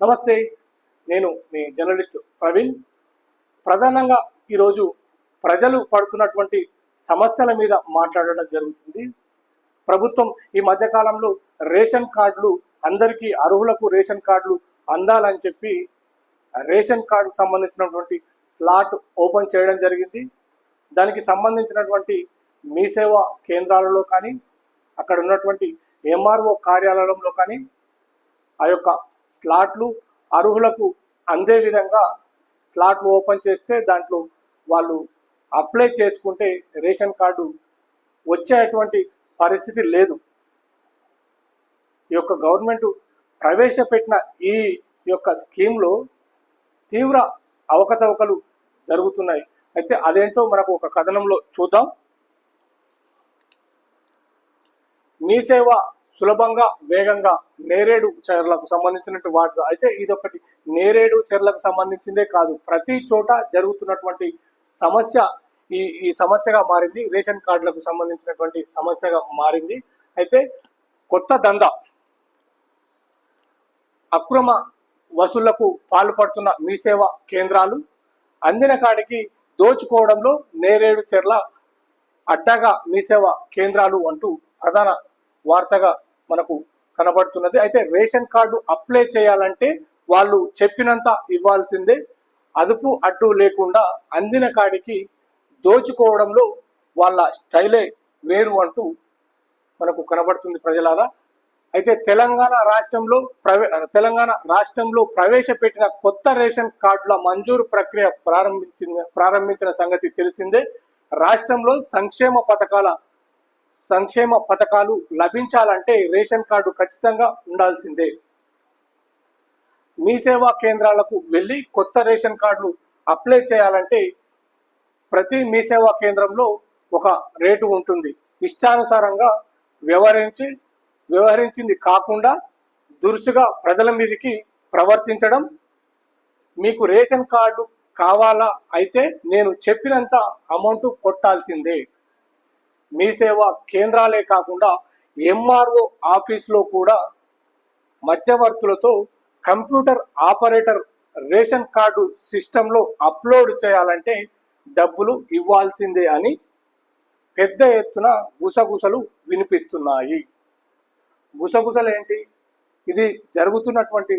నమస్తే నేను మీ జర్నలిస్ట్ ప్రవీణ్. ప్రధానంగా ఈరోజు ప్రజలు పడుతున్నటువంటి సమస్యల మీద మాట్లాడడం జరుగుతుంది. ప్రభుత్వం ఈ మధ్యకాలంలో రేషన్ కార్డులు అందరికీ అర్హులకు రేషన్ కార్డులు అందాలని చెప్పి రేషన్ కార్డుకు సంబంధించినటువంటి స్లాట్ ఓపెన్ చేయడం జరిగింది. దానికి సంబంధించినటువంటి మీ సేవా కేంద్రాలలో కానీ అక్కడ ఉన్నటువంటి ఎంఆర్ఓ కార్యాలయంలో కానీ ఆ యొక్క స్లాట్లు అర్హులకు అందే విధంగా స్లాట్లు ఓపెన్ చేస్తే దాంట్లో వాళ్ళు అప్లై చేసుకుంటే రేషన్ కార్డు వచ్చేటువంటి పరిస్థితి లేదు. ఈ యొక్క గవర్నమెంట్ ప్రవేశపెట్టిన ఈ యొక్క స్కీమ్లో తీవ్ర అవకతవకలు జరుగుతున్నాయి. అయితే అదేంటో మనకు ఒక కథనంలో చూద్దాం. మీ సేవ సులభంగా వేగంగా నేరేడు చెర్లకు సంబంధించినటువంటి వాటి అయితే ఇదొకటి. నేరేడు చెర్లకు సంబంధించిందే కాదు. ప్రతి చోట జరుగుతున్నటువంటి సమస్య ఈ ఈ సమస్యగా మారింది. రేషన్ కార్డులకు సంబంధించినటువంటి సమస్యగా మారింది. అయితే కొత్త దందా. అక్రమ వసూళ్ళకు పాల్పడుతున్న మీ సేవ కేంద్రాలు అందిన కాడికి దోచుకోవడంలో నేరేడు చెర్ల అడ్డగా మీ సేవ కేంద్రాలు అంటూ ప్రధాన వార్తగా మనకు కనబడుతున్నది. అయితే రేషన్ కార్డు అప్లై చేయాలంటే వాళ్ళు చెప్పినంత ఇవ్వాల్సిందే. అదుపు అడ్డు లేకుండా అందిన కాడికి దోచుకోవడంలో వాళ్ళ స్టైలే వేరు అంటూ మనకు కనబడుతుంది ప్రజలారా. అయితే తెలంగాణ రాష్ట్రంలో ప్రవే తెలంగాణ రాష్ట్రంలో ప్రవేశపెట్టిన కొత్త రేషన్ కార్డుల మంజూరు ప్రక్రియ ప్రారంభించింది ప్రారంభించిన సంగతి తెలిసిందే. రాష్ట్రంలో సంక్షేమ పథకాల సంక్షేమ పథకాలు లభించాలంటే రేషన్ కార్డు ఖచ్చితంగా ఉండాల్సిందే. మీ సేవా కేంద్రాలకు వెళ్ళి కొత్త రేషన్ కార్డులు అప్లై చేయాలంటే ప్రతి మీ సేవా కేంద్రంలో ఒక రేటు ఉంటుంది. ఇష్టానుసారంగా వ్యవహరించి వ్యవహరించింది కాకుండా దురుసుగా ప్రజల మీదకి ప్రవర్తించడం మీకు రేషన్ కార్డు కావాలా అయితే నేను చెప్పినంత అమౌంట్ కొట్టాల్సిందే. మీ సేవా కేంద్రాలే కాకుండా ఎంఆర్ఓ ఆఫీస్లో కూడా మధ్యవర్తులతో కంప్యూటర్ ఆపరేటర్ రేషన్ కార్డు సిస్టంలో అప్లోడ్ చేయాలంటే డబ్బులు ఇవ్వాల్సిందే అని పెద్ద ఎత్తున గుసగుసలు వినిపిస్తున్నాయి. గుసగుసలు ఏంటి ఇది జరుగుతున్నటువంటి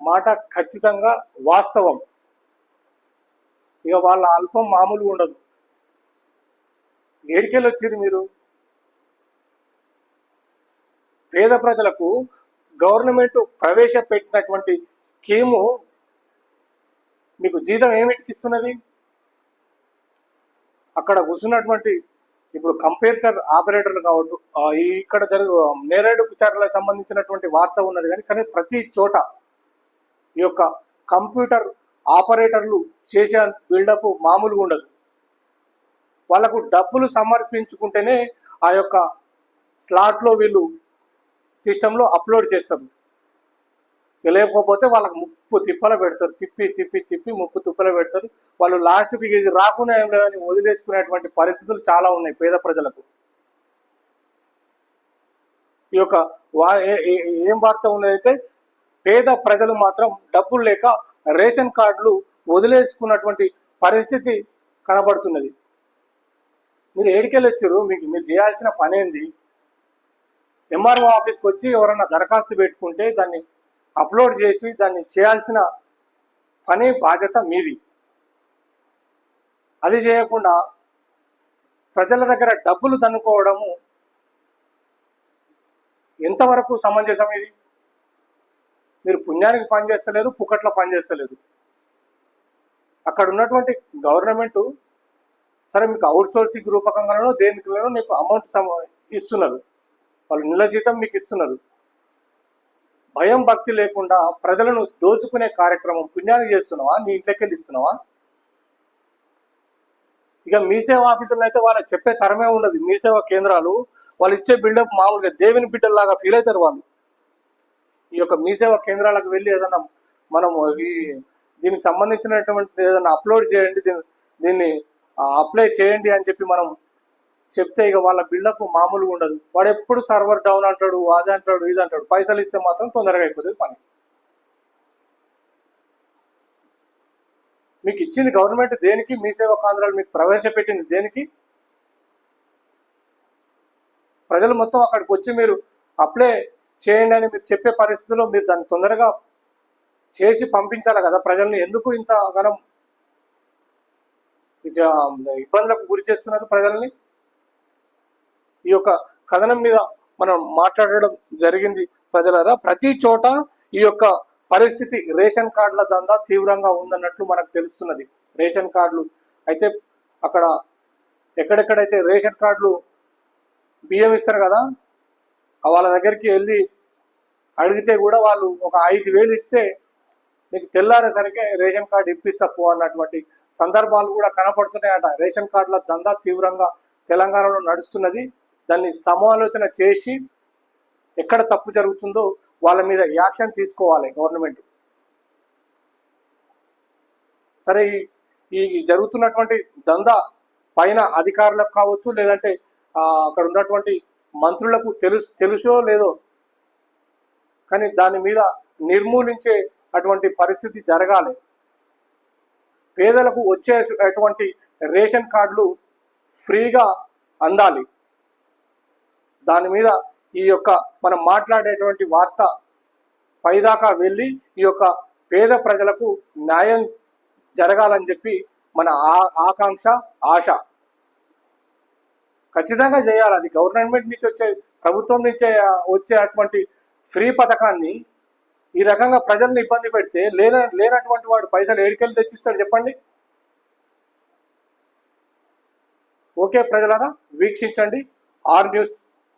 మాట ఖచ్చితంగా వాస్తవం. ఇక వాళ్ళ అల్పం మామూలు ఉండదు. ఏడికెళ్ళి వచ్చారు మీరు? పేద ప్రజలకు గవర్నమెంట్ ప్రవేశపెట్టినటువంటి స్కీము మీకు జీతం ఏమిటికిస్తున్నది అక్కడ కూర్చున్నటువంటి ఇప్పుడు కంప్యూటర్ ఆపరేటర్లు కావచ్చు ఇక్కడ జరుగు నేరేడు విచారణలకు సంబంధించినటువంటి వార్త ఉన్నది కానీ కానీ ప్రతి చోట ఈ యొక్క కంప్యూటర్ ఆపరేటర్లు చేసే బిల్డప్ మామూలుగా ఉండదు. వాళ్ళకు డబ్బులు సమర్పించుకుంటేనే ఆ యొక్క స్లాట్లో వీళ్ళు సిస్టంలో అప్లోడ్ చేస్తారు. ఇక లేకపోతే వాళ్ళకి ముప్పు తిప్పలు పెడతారు. తిప్పి తిప్పి తిప్పి ముప్పు తిప్పలు పెడతారు. వాళ్ళు లాస్ట్కి ఇది రాకుండా ఏం లేదని వదిలేసుకునేటువంటి పరిస్థితులు చాలా ఉన్నాయి పేద ప్రజలకు. ఈ యొక్క వా ఏం వార్త ఉన్నదైతే పేద ప్రజలు మాత్రం డబ్బులు లేక రేషన్ కార్డులు వదిలేసుకున్నటువంటి పరిస్థితి కనబడుతున్నది. మీరు ఏడికెళ్ళి వచ్చారు మీకు మీరు చేయాల్సిన పని ఏంది? ఎంఆర్ఓ ఆఫీస్కి వచ్చి ఎవరైనా దరఖాస్తు పెట్టుకుంటే దాన్ని అప్లోడ్ చేసి దాన్ని చేయాల్సిన పని బాధ్యత మీది. అది చేయకుండా ప్రజల దగ్గర డబ్బులు దన్నుకోవడము ఎంతవరకు సమంజసం ఇది? మీరు పుణ్యానికి పనిచేస్తలేదు పుకట్ల అక్కడ ఉన్నటువంటి గవర్నమెంట్ సరే మీకు అవుట్ సోర్సింగ్ రూపకంగానో దేనికి మీకు అమౌంట్ ఇస్తున్నారు. వాళ్ళు నెల జీతం మీకు ఇస్తున్నారు. భయం భక్తి లేకుండా ప్రజలను దోచుకునే కార్యక్రమం పుణ్యాన్ని చేస్తున్నావా? నీ ఇంట్లోకి వెళ్ళి ఇస్తున్నావా? ఇక మీ సేవ ఆఫీసులు అయితే వాళ్ళకి చెప్పే తరమే ఉండదు. మీ సేవ కేంద్రాలు వాళ్ళు ఇచ్చే బిల్డప్ మామూలుగా దేవుని బిడ్డల్లాగా ఫీల్ అవుతారు వాళ్ళు. ఈ యొక్క మీ సేవ కేంద్రాలకు వెళ్ళి ఏదైనా మనం ఈ దీనికి సంబంధించినటువంటి ఏదైనా అప్లోడ్ చేయండి. దీన్ని దీన్ని అప్లై చేయండి అని చెప్పి మనం చెప్తే ఇక వాళ్ళ బిల్డప్ మామూలుగా ఉండదు. వాడు ఎప్పుడు సర్వర్ డౌన్ అంటాడు అది అంటాడు ఇది అంటాడు. పైసలు ఇస్తే మాత్రం తొందరగా అయిపోతుంది పని. మీకు ఇచ్చింది గవర్నమెంట్ దేనికి? మీ సేవా కేంద్రాలు మీకు ప్రవేశపెట్టింది దేనికి? ప్రజలు మొత్తం అక్కడికి వచ్చి మీరు అప్లై చేయండి అని మీరు చెప్పే పరిస్థితిలో మీరు దాన్ని తొందరగా చేసి పంపించాలి కదా. ప్రజల్ని ఎందుకు ఇంత గనం ఇబ్బందులకు గురి చేస్తున్నారు ప్రజల్ని. ఈ యొక్క కథనం మీద మనం మాట్లాడడం జరిగింది ప్రజలరా. ప్రతి చోట ఈ యొక్క పరిస్థితి రేషన్ కార్డుల దందా తీవ్రంగా ఉందన్నట్లు మనకు తెలుస్తున్నది. రేషన్ కార్డులు అయితే అక్కడ ఎక్కడెక్కడైతే రేషన్ కార్డులు బియ్యం ఇస్తారు కదా వాళ్ళ దగ్గరికి వెళ్ళి అడిగితే కూడా వాళ్ళు ఒక ఐదు వేలు ఇస్తే నీకు తెల్లారేసరికి రేషన్ కార్డు ఇప్పిస్తా పో అన్నటువంటి సందర్భాలు కూడా కనపడుతున్నాయట. రేషన్ కార్డుల దందా తీవ్రంగా తెలంగాణలో నడుస్తున్నది. దాన్ని సమాలోచన చేసి ఎక్కడ తప్పు జరుగుతుందో వాళ్ళ మీద యాక్షన్ తీసుకోవాలి గవర్నమెంట్. సరే ఈ జరుగుతున్నటువంటి దందా పైన అధికారులకు కావచ్చు లేదంటే అక్కడ ఉన్నటువంటి మంత్రులకు తెలుసు తెలుసో లేదో కానీ దాని మీద నిర్మూలించే అటువంటి పరిస్థితి జరగాలి. పేదలకు వచ్చే అటువంటి రేషన్ కార్డులు ఫ్రీగా అందాలి. దాని మీద ఈ యొక్క మనం మాట్లాడేటువంటి వార్త పైదాకా వెళ్ళి ఈ యొక్క పేద ప్రజలకు న్యాయం జరగాలని చెప్పి మన ఆ- ఆకాంక్ష ఆశ. ఖచ్చితంగా చేయాలి. అది గవర్నమెంట్ నుంచి వచ్చే ప్రభుత్వం నుంచే వచ్చే అటువంటి ఫ్రీ పథకాన్ని ఈ రకంగా ప్రజల్ని ఇబ్బంది పెడితే లేన లేనటువంటి వాడు పైసలు ఏడికెళ్ళి తెచ్చిస్తాడు చెప్పండి? ఓకే ప్రజలారా వీక్షించండి. Are news